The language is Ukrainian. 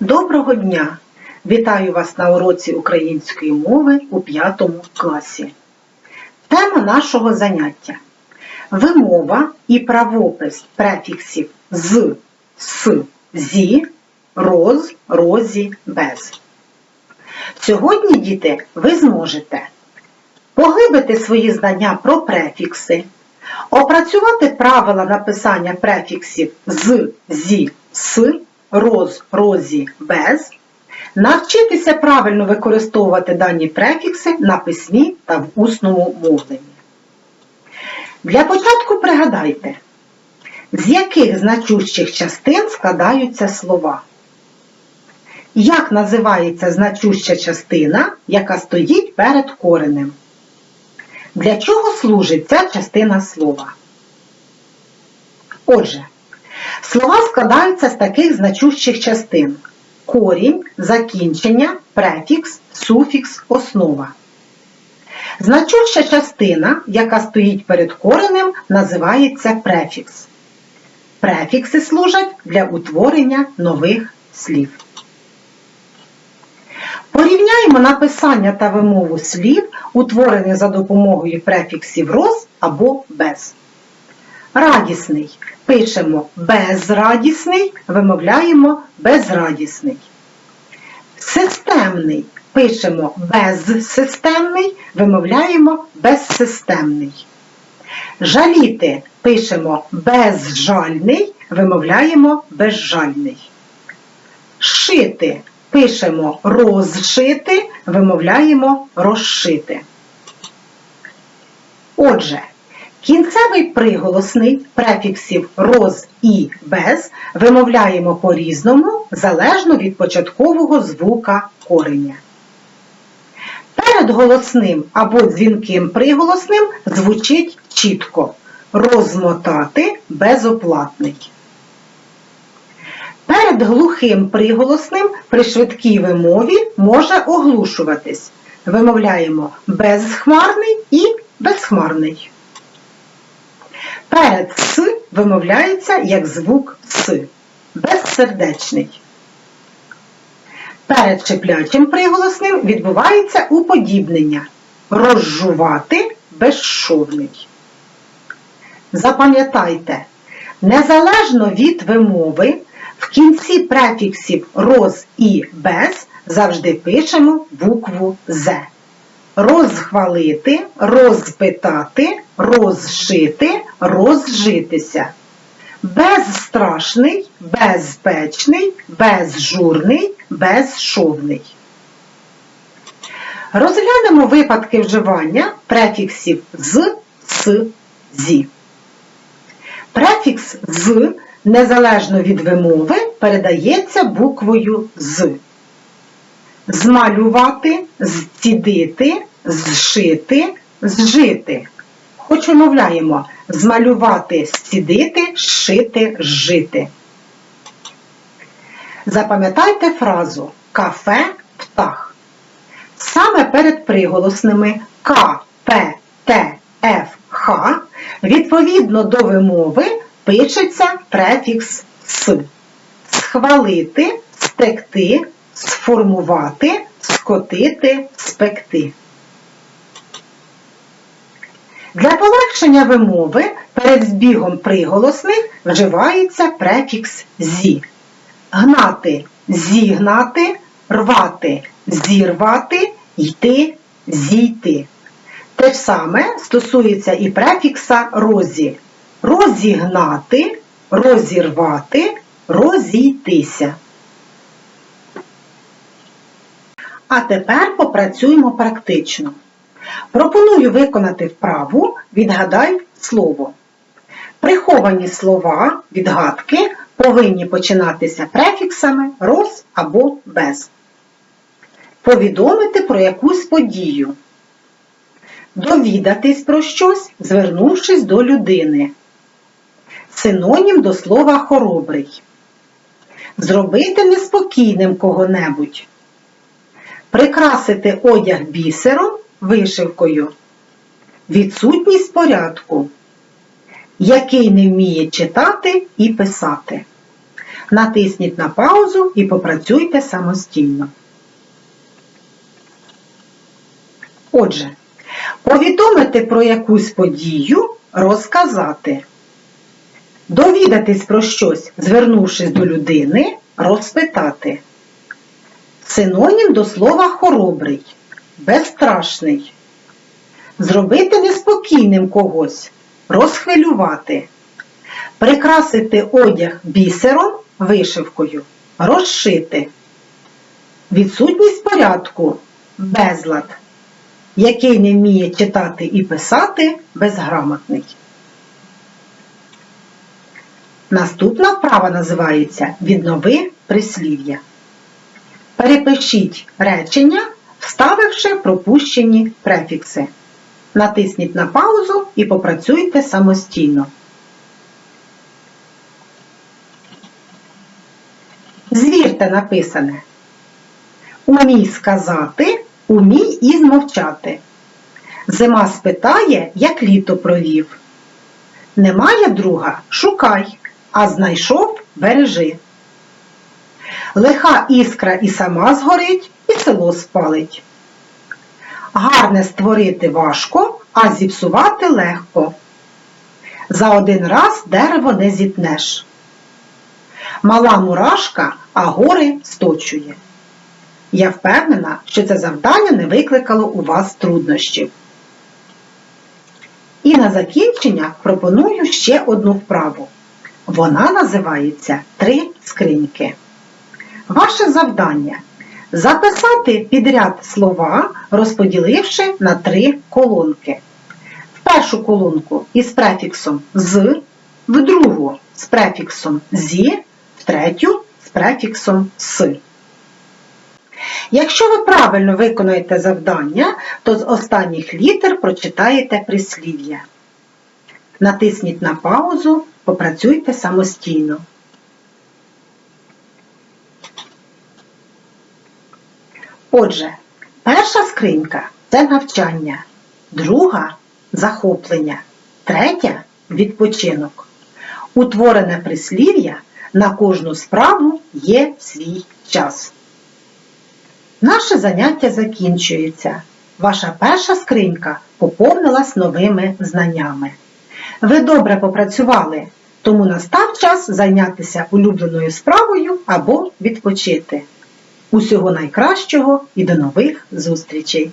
Доброго дня! Вітаю вас на уроці української мови у 5 класі. Тема нашого заняття вимова і правопис префіксів з, с, зі, роз, розі, без. Сьогодні, діти, ви зможете поглибити свої знання про префікси, опрацювати правила написання префіксів з, зі, с, роз, розі, без, навчитися правильно використовувати дані префікси на письмі та в усному мовленні. Для початку пригадайте, з яких значущих частин складаються слова. Як називається значуща частина, яка стоїть перед коренем? Для чого служить ця частина слова? Отже, слова складаються з таких значущих частин: корінь, закінчення, префікс, суфікс, основа. Значуща частина, яка стоїть перед коренем, називається префікс. Префікси служать для утворення нових слів. Порівняємо написання та вимову слів, утворених за допомогою префіксів роз або без. Радісний. Пишемо безрадісний, вимовляємо безрадісний. Системний. Пишемо безсистемний, вимовляємо безсистемний. Жаліти пишемо безжальний, вимовляємо безжальний. Шити пишемо розшити, вимовляємо розшити. Отже, кінцевий приголосний префіксів роз і без вимовляємо по-різному залежно від початкового звука кореня. Перед голосним або дзвінким приголосним звучить чітко розмотати безоплатний. Перед глухим приголосним при швидкій вимові може оглушуватись. Вимовляємо безхмарний і безхмарний. Перед С вимовляється як звук С. Безсердечний. Перед шиплячим приголосним відбувається уподібнення. Розжувати безшовний. Запам'ятайте, незалежно від вимови, в кінці префіксів роз і без завжди пишемо букву З. Розхвалити, розпитати, розшити, розжитися. Безстрашний, безпечний, безжурний, безшовний. Розглянемо випадки вживання префіксів з, с, зі. Префікс з незалежно від вимови передається буквою з. Змалювати, зцідити, зшити, зжити. Хоч вимовляємо змалювати, зцідити, зшити, зжити. Запам'ятайте фразу кафе птах. Саме перед приголосними К, П, Т, Ф, Х відповідно до вимови пишеться префікс с. Схвалити, стекти, сформувати, скотити, спекти. Для полегшення вимови перед збігом приголосних вживається префікс зі. Гнати, зігнати, рвати, зірвати, йти, зійти. Те ж саме стосується і префікса розі. Розігнати, розірвати, розійтися. А тепер попрацюємо практично. Пропоную виконати вправу Відгадай слово. Приховані слова, відгадки повинні починатися префіксами роз або без. Повідомити про якусь подію. Довідатись про щось, звернувшись до людини. Синонім до слова хоробрий. Зробити неспокійним кого-небудь. Прикрасити одяг бісером, вишивкою. Відсутність порядку. Який не вміє читати і писати. Натисніть на паузу і попрацюйте самостійно. Отже, повідомити про якусь подію, розказати. Довідатись про щось, звернувшись до людини, розпитати. Синонім до слова хоробрий, безстрашний. Зробити неспокійним когось, розхвилювати. Прикрасити одяг бісером, вишивкою, розшити. Відсутність порядку безлад, який не вміє читати і писати безграмотний. Наступна вправа називається Віднови прислів'я. Перепишіть речення, вставивши пропущені префікси. Натисніть на паузу і попрацюйте самостійно. Звірте написане. Умій сказати, умій і змовчати. Зима спитає, як літо провів. Немає друга шукай, а знайшов бережи. Лиха іскра і сама згорить, і село спалить. Гарне створити важко, а зіпсувати легко. За один раз дерево не зітнеш. Мала мурашка, а гори сточує. Я впевнена, що це завдання не викликало у вас труднощів. І на закінчення пропоную ще одну вправу. Вона називається Три скриньки. Ваше завдання записати підряд слова, розподіливши на три колонки. В першу колонку із префіксом з, в другу з префіксом зі, в третю з префіксом с. Якщо ви правильно виконаєте завдання, то з останніх літер прочитаєте прислів'я. Натисніть на паузу, попрацюйте самостійно. Отже, перша скринька це навчання, друга захоплення, третя відпочинок. Утворене прислів'я на кожну справу є свій час. Наше заняття закінчується. Ваша перша скринька поповнилась новими знаннями. Ви добре попрацювали, тому настав час зайнятися улюбленою справою або відпочити. Усього найкращого і до нових зустрічей!